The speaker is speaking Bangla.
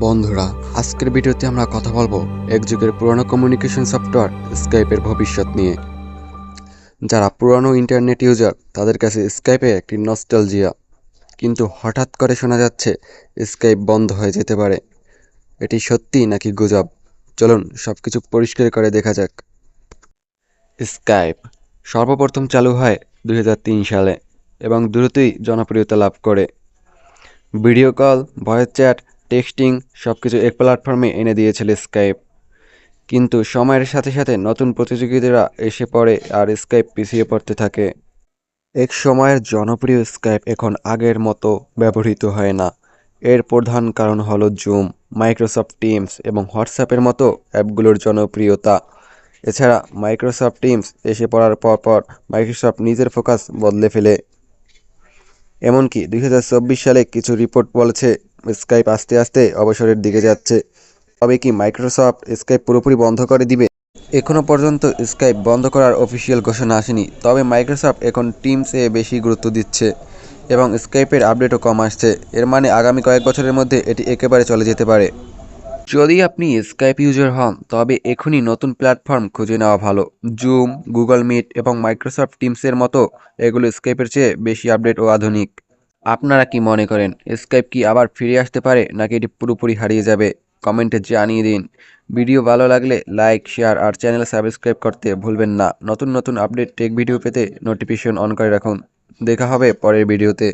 বন্ধুরা, আজকের ভিডিওতে আমরা কথা বলব এক যুগের পুরনো কমিউনিকেশন সফটওয়্যার স্কাইপের ভবিষ্যৎ নিয়ে। যারা পুরনো ইন্টারনেট ইউজার তাদের কাছে স্কাইপে একটি নস্টালজিয়া কিন্তু হঠাৎ করে শোনা যাচ্ছে স্কাইপ বন্ধ হয়ে যেতে পারে। এটি সত্যি নাকি গুজব? চলুন সব কিছু পরিষ্কার করে দেখা যাক। স্কাইপ সর্বপ্রথম চালু হয় দু হাজার তিন সালে এবং দ্রুতই জনপ্রিয়তা লাভ করে। Video call voice chat texting সব কিছু এক প্ল্যাটফর্মে এনে দিয়েছিল স্কাইপ। কিন্তু সময়ের সাথে সাথে নতুন প্রতিযোগীরা এসে পড়ে আর স্কাইপ পিছিয়ে পড়তে থাকে। এক সময়ের জনপ্রিয় স্কাইপ এখন আগের মতো ব্যবহৃত হয় না। এর প্রধান কারণ হলো জুম, মাইক্রোসফট টিমস এবং হোয়াটসঅ্যাপের মতো অ্যাপগুলোর জনপ্রিয়তা। এছাড়া মাইক্রোসফট টিমস এসে পড়ার পর পর মাইক্রোসফট নিজের ফোকাস বদলে ফেলে। এমনকি দুই হাজার চব্বিশ সালে কিছু রিপোর্ট বলেছে স্কাইপ আস্তে আস্তে অবসরের দিকে যাচ্ছে। তবে কি মাইক্রোসফট স্কাইপ পুরোপুরি বন্ধ করে দিবে? এখনও পর্যন্ত স্কাইপ বন্ধ করার অফিসিয়াল ঘোষণা আসেনি। তবে মাইক্রোসফট এখন টিমসে বেশি গুরুত্ব দিচ্ছে এবং স্কাইপের আপডেটও কম আসছে। এর মানে আগামী কয়েক বছরের মধ্যে এটি একেবারে চলে যেতে পারে। যদি আপনি স্কাইপ ইউজার হন, তবে এখনই নতুন প্ল্যাটফর্ম খুঁজে নেওয়া ভালো। জুম গুগল মিট এবং মাইক্রোসফট টিমসের মতো এগুলো স্কাইপের চেয়ে বেশি আপডেট ও আধুনিক। আপনারা কি মনে করেন স্কাইপ কি আবার ফিরে আসতে পারে, নাকি এটি পুরোপুরি হারিয়ে যাবে? কমেন্টে জানিয়ে দিন। ভিডিও ভালো লাগলে লাইক, শেয়ার আর চ্যানেল সাবস্ক্রাইব করতে ভুলবেন না। নতুন নতুন আপডেট টেক ভিডিও পেতে নোটিফিকেশন অন করে রাখুন। দেখা হবে পরের ভিডিওতে।